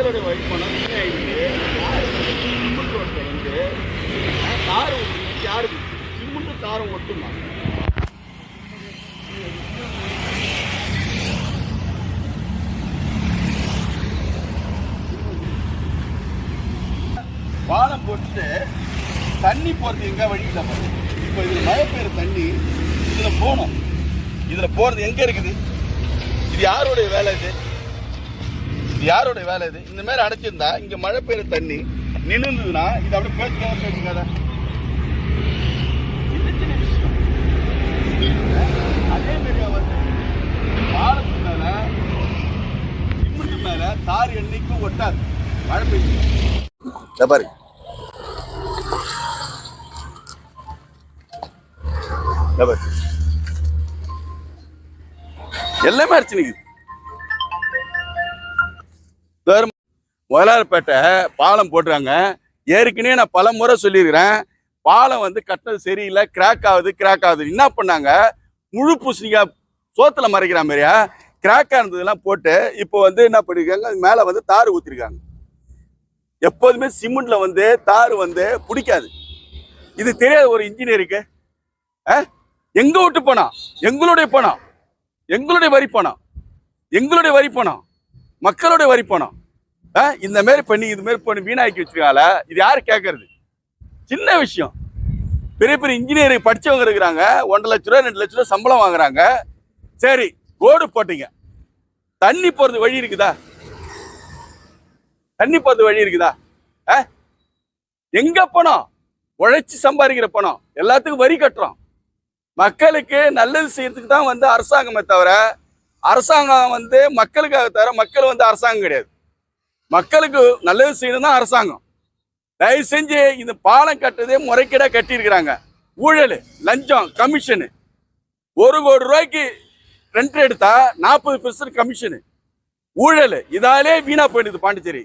மக்களுடைய வழிபணம் சிமெண்ட் ரோட்டில் வந்து தார் ஒட்டு யாருக்கு சிமெண்ட்டு தாரம் ஒட்டுமா? பாலம் போட்டு தண்ணி போகிறது எங்கே வழி இல்லை இப்போ இதில் மழை பெய்யுற தண்ணி இதில் போகணும். இதில் போகிறது எங்கே இருக்குது? இது யாருடைய வேலை இது? யாரோட வேலை இது? இந்த மாதிரி அடைச்சிருந்தா இங்க மழை பெய்யுற தண்ணி நின்றுதுன்னா இது அப்படியே பேச்சுக்காத பேச்சுக்காத அதே மாதிரி வந்து பாலத்து மேல சிமெண்ட் மேல தார் எண்ணிக்கும் ஒட்டாது. மழை பெய்யுது. இதை பாரு. எல்லாமே அடிச்சு நிக்குது. முதலாளிப்பேட்டை பாலம் போடுறாங்க ஏற்கனவே நான் பல முறை சொல்லியிருக்கிறேன். பாலம் வந்து கட்டினது சரியில்லை கிராக் ஆகுது கிராக் ஆகுது. என்ன பண்ணாங்க? முழு பூசணிக்காய் சோத்தில் மறைக்கிற மாதிரியா? கிராக் இருந்ததெல்லாம் போட்டு இப்போ வந்து என்ன பண்ணிருக்காங்க? மேலே வந்து தார் ஊற்றிருக்காங்க எப்போதுமே சிமெண்ட்டில் வந்து தார் வந்து பிடிக்காது. இது தெரியாத ஒரு இன்ஜினியருக்கு எங்கள் விட்டு பணம் எங்களுடைய பணம் எங்களுடைய வரி பணம் எங்களுடைய வரி பணம் மக்களுடைய வரி பணம் இந்த மாதிரி பண்ணி இது மாதிரி பண்ணி வீணாக்கி வச்சிருக்கால இது யார் கேட்கறது சின்ன விஷயம். பெரிய பெரிய இன்ஜினியரிங் படிச்சவங்க இருக்கிறாங்க. ஒன்றரை லட்ச ரூபா ரெண்டு லட்ச ரூபா சம்பளம் வாங்குறாங்க. சரி ரோடு போட்டீங்க. தண்ணி போகிறது வழி இருக்குதா? தண்ணி போகிறது வழி இருக்குதா? ஆ? எங்க பணம்? உழைச்சி சம்பாதிக்கிற பணம். எல்லாத்துக்கும் வரி கட்டுறோம். மக்களுக்கு நல்லது செய்யறதுக்கு தான் வந்து அரசாங்கமே தவிர அரசாங்கம் வந்து மக்களுக்காக தவிர மக்கள் வந்து அரசாங்கம் கிடையாது. மக்களுக்கு நல்லது செய்யணும் தான் அரசாங்கம். தயவு செஞ்சு இந்த பாலம் கட்டுறதே முறைகேடா கட்டியிருக்கிறாங்க. ஊழல் லஞ்சம் கமிஷனு. ஒரு கோடி ரூபாய்க்கு ரெண்ட் எடுத்தா நாற்பது பெர்சன்ட் கமிஷனு. ஊழல் இதாலே வீணா போயிடுது பாண்டிச்சேரி.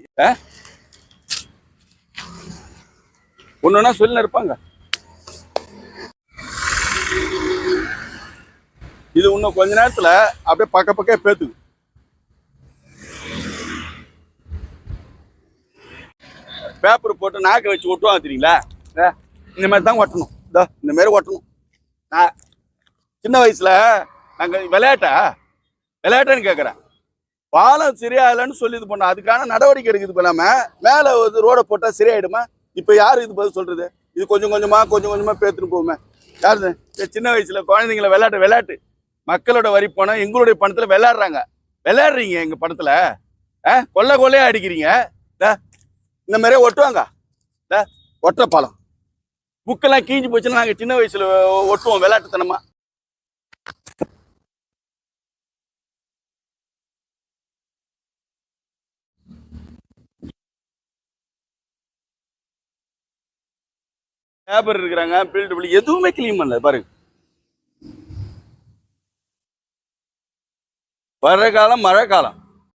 ஒன்னொன்னா சொல்லி இருப்பாங்க. இது இன்னும் கொஞ்ச நேரத்தில் அப்படியே பக்க பக்கம் பேத்துக்கு பேப்பர் போட்டு நாக்கை வச்சு ஒட்டுவாங்க தெரியுங்களா? ஏ, இந்த மாதிரி தான் ஒட்டணும். இதோ இந்த மாதிரி ஒட்டணும். நான் சின்ன வயசில் நாங்கள் விளையாட்டா? விளையாட்டேன்னு கேட்குறேன் பாலம் சரியாகலன்னு சொல்லி இது பண்ணோம். அதுக்கான நடவடிக்கை எடுக்குது பண்ணாம மேலே வந்து ரோடை போட்டால் சரியாயிடுமா? இப்போ யார் இது பதில் சொல்கிறது இது கொஞ்சம் கொஞ்சமாக கொஞ்சம் கொஞ்சமாக பேத்துட்டு போகுமே. யார் சின்ன வயசில் குழந்தைங்கள விளையாட்டு விளையாட்டு. மக்களோட வரி பணம் எங்களுடைய பணத்தில் விளையாடுறாங்க. விளையாடுறீங்க எங்கள் பணத்தில்? ஆ கொள்ள கொள்ளையாக அடிக்கிறீங்க. இந்த மாதிரியே ஒட்டுவாங்க. ஒட்டுற பழம். பாலம் புக்கெல்லாம் கீஞ்சு போச்சுன்னா நாங்கள் சின்ன வயசுல ஒட்டுவோம் விளையாட்டுத்தனமா. லேபர் இருக்கிறாங்க பில்டு எதுவுமே கிளீன் பண்ணல பாருங்க. வர்ற காலம் மழை காலம்.